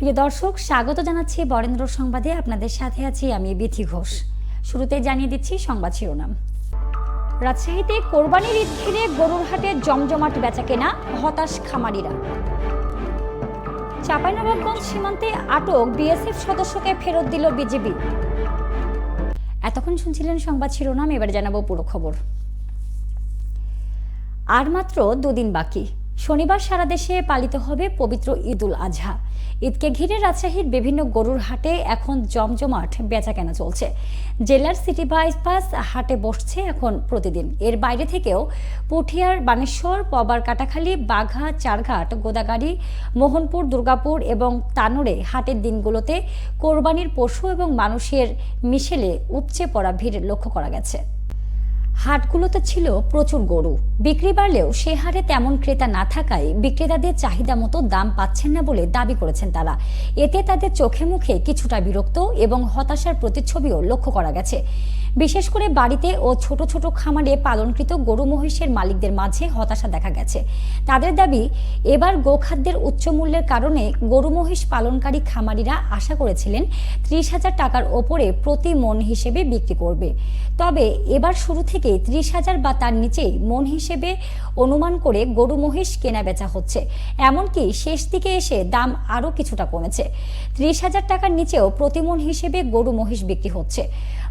প্রিয় দর্শক, স্বাগত জানাচ্ছি বরেন্দ্র সংবাদে। আপনাদের সাথে আছি আমি বিথি ঘোষ। শুরুতে জানিয়ে দিচ্ছি সংবাদ শিরোনাম। রাজশাহীতে কোরবানির ঈদ ঘিরে গরুর হাটে জমজমাট বেচাকেনা, হতাশ খামারিরা। চাঁপাইনবাবগঞ্জ সীমান্তে আটক বিএসএফ সদস্যকে ফেরত দিল বিজেপি এতক্ষণ শুনছিলেন সংবাদ শিরোনাম, এবার জানাব পুরো খবর। আর মাত্র দুদিন বাকি। শনিবার সারা দেশে পালিত হবে পবিত্র ঈদুল আজহা। ঈদকে ঘিরে রাজশাহীর বিভিন্ন গরুর হাটে এখন জমজমাট বেচাকেনা চলছে। জেলার সিটি বাইপাস হাটে বসছে এখন প্রতিদিন। এর বাইরে থেকেও পুঠিয়ার বানেশ্বর, পবার কাটাখালী, বাঘা, চারঘাট, গোদাগাড়ি, মোহনপুর, দুর্গাপুর এবং তানোরে হাটের দিনগুলোতে কোরবানির পশু এবং মানুষের মিশেলে উপচে পড়া ভিড় লক্ষ্য করা গেছে। হাটগুলোতে ছিল প্রচুর গরু। বিক্রি বাড়লেও সে হারে তেমন ক্রেতা না থাকায় বিক্রেতাদের চাহিদা মতো দাম পাচ্ছেন না বলে দাবি করেছেন তারা। এতে তাদের চোখে মুখে কিছুটা বিরক্ত এবং হতাশার প্রতিচ্ছবিও লক্ষ্য করা গেছে। বিশেষ করে বাড়িতে ও ছোট ছোট খামারে পালনকৃত গরু মহিষের মালিকদের মাঝে হতাশা দেখা গেছে। তাদের দাবি, এবার গোখাদ্যের উচ্চ মূল্যের কারণে গরু মহিষ পালনকারী খামারিরা আশা করেছিলেন ত্রিশ হাজার টাকার ওপরে প্রতি মন হিসেবে বিক্রি করবে। তবে এবার শুরু থেকে ত্রিশ হাজার বা তার নিচেই মন হিসেবে অনুমান করে গরু মহিষ কেনা বেচা হচ্ছে। এমনকি শেষ দিকে এসে দাম আরও কিছুটা কমেছে। ত্রিশ হাজার টাকার নিচেও প্রতিমন হিসেবে গরু মহিষ বিক্রি হচ্ছে।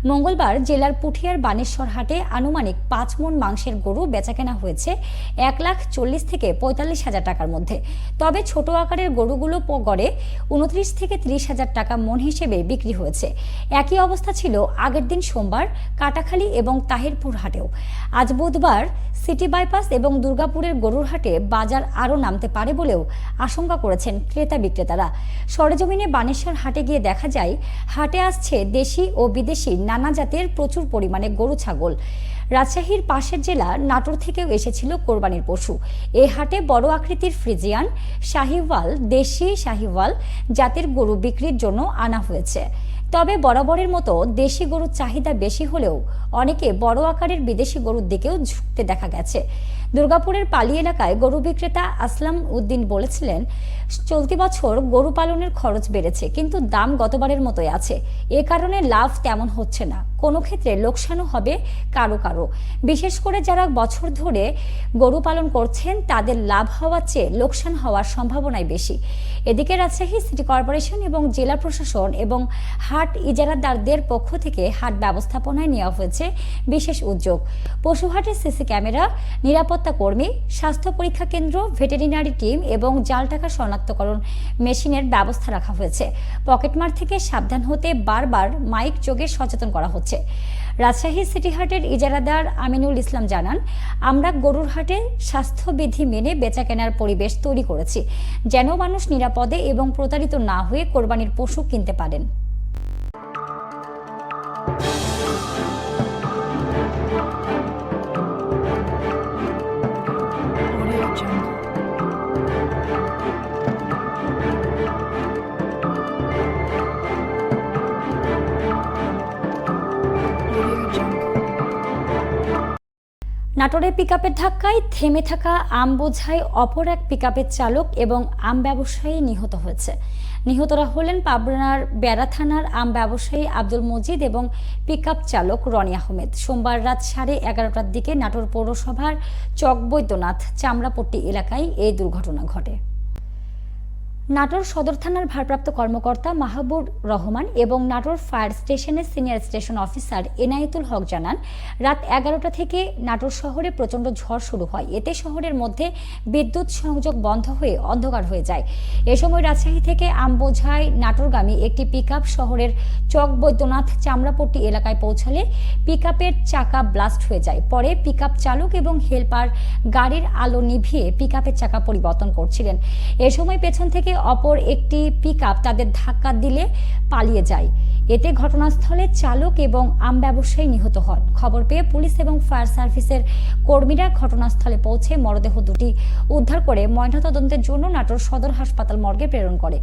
মঙ্গলবার জেলার পুঠিয়ার বানেশ্বর হাটে আনুমানিক পাঁচ মন মাংসের গরু বেচাকেনা হয়েছে এক লাখ চল্লিশ থেকে পঁয়তাল্লিশ হাজার টাকার মধ্যে। তবে ছোট আকারের গরুগুলো গড়ে উনত্রিশ থেকে ত্রিশ হাজার টাকা মন হিসেবে বিক্রি হয়েছে। একই অবস্থা ছিল আগের দিন সোমবার কাটাখালী এবং তাহিরপুর হাটেও। আজ বুধবার সিটি বাইপাস এবং দুর্গাপুরের গরুর হাটে বাজার আরও নামতে পারে বলেও আশঙ্কা করেছেন ক্রেতা বিক্রেতারা। সরেজমিনে বানেশ্বর হাটে গিয়ে দেখা যায়, হাটে আসছে দেশি ও বিদেশি নানা জাতের প্রচুর পরিমাণে গরু, ছাগল। রাজশাহীর পাশের জেলা নাটোর থেকেও এসেছিল কোরবানির পশু। এ হাটে বড় আকৃতির ফ্রিজিয়ান, শাহিওয়াল, দেশি শাহিওয়াল জাতের গরু বিক্রির জন্য আনা হয়েছে। তবে বরাবরের মতো দেশি গরুর চাহিদা বেশি হলেও অনেকে বড় আকারের বিদেশি গরুর দিকেও ঝুঁকতে দেখা গেছে। দুর্গাপুরের পালি এলাকায় গরু বিক্রেতা আসলাম উদ্দিন বলেছিলেন, চলতি বছর গরু পালনের খরচ বেড়েছে, কিন্তু দাম গতবারের মতোই আছে। এ কারণে লাভ তেমন হচ্ছে না। কোনো ক্ষেত্রে লোকসানও হবে কারও কারও। বিশেষ করে যারা বছর ধরে গরু পালন করছেন, তাদের লাভ হওয়ার চেয়ে লোকসান হওয়ার সম্ভাবনাই বেশি। এদিকে রাজশাহী সিটি কর্পোরেশন এবং জেলা প্রশাসন এবং হাট ইজারাদারদের পক্ষ থেকে হাট ব্যবস্থাপনায় নেওয়া হয়েছে বিশেষ উদ্যোগ। পশুহাটের সিসি ক্যামেরা, নিরাপত্তা কর্মী, স্বাস্থ্য পরীক্ষা কেন্দ্র, ভেটেরিনারি টিম এবং জাল টাকা শনাক্তকরণ মেশিনের ব্যবস্থা রাখা হয়েছে। পকেটমার থেকে সাবধান হতে বারবার মাইক যোগে সচেতন করা হচ্ছে। রাজশাহী সিটি হাটের ইজারাদার আমিনুল ইসলাম জানান, আমরা গরুর হাটে স্বাস্থ্যবিধি মেনে বেচা কেনার পরিবেশ তৈরি করেছি। যেন মানুষ নিরাপদে এবং প্রতারিত না হয়ে কোরবানির পশু কিনতে পারেন। নাটোরে পিকআপের ধাক্কায় থেমে থাকা আম বোঝাই অপর এক পিকআপের চালক এবং আম ব্যবসায়ী নিহত হয়েছে। নিহতরা হলেন পাবনার বেড়া থানার আম ব্যবসায়ী আব্দুল মজিদ এবং পিকআপ চালক রনি আহমেদ। সোমবার রাত সাড়ে এগারোটার দিকে নাটোর পৌরসভার চকবৈদ্যনাথ চামড়াপট্টি এলাকায় এই দুর্ঘটনা ঘটে। নাটোর সদর থানার ভারপ্রাপ্ত কর্মকর্তা মাহবুব রহমান এবং নাটোর ফায়ার স্টেশনের senior station officer Enayetul Haque জানান, রাত এগারোটা থেকে নাটোর শহরে প্রচণ্ড ঝড় শুরু হয়। এতে শহরের মধ্যে বিদ্যুৎ সংযোগ বন্ধ হয়ে অন্ধকার হয়ে যায়। এ সময় রাজশাহী থেকে আমবোঝাই নাটোরগামী একটি পিকআপ শহরের চক বৈদ্যনাথ চামড়াপট্টি এলাকায় পৌঁছালে পিকআপের চাকা ব্লাস্ট হয়ে যায়। পরে পিকআপ চালক এবং হেলপার গাড়ির আলো নিভিয়ে পিকআপের চাকা পরিবর্তন করছিলেন। এ সময় পেছন থেকে অপর একটি পিকআপ তাদের ধাক্কা দিলে পালিয়ে যায়। এতে ঘটনাস্থলে চালক এবং আম ব্যবসায়ী নিহত হন। খবর পেয়ে পুলিশ এবং ফায়ার সার্ভিসের কর্মীরা ঘটনাস্থলে পৌঁছে মরদেহ দুটি উদ্ধার করে ময়নাতদন্তের জন্য নাটোর সদর হাসপাতাল মর্গে প্রেরণ করে।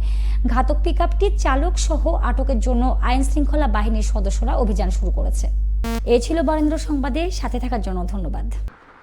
ঘাতক পিকআপটি চালক সহ আটকের জন্য আইন শৃঙ্খলা বাহিনীর সদস্যরা অভিযান শুরু করেছে। এ ছিল বরেন্দ্র সংবাদে। সাথে থাকার জন্য ধন্যবাদ।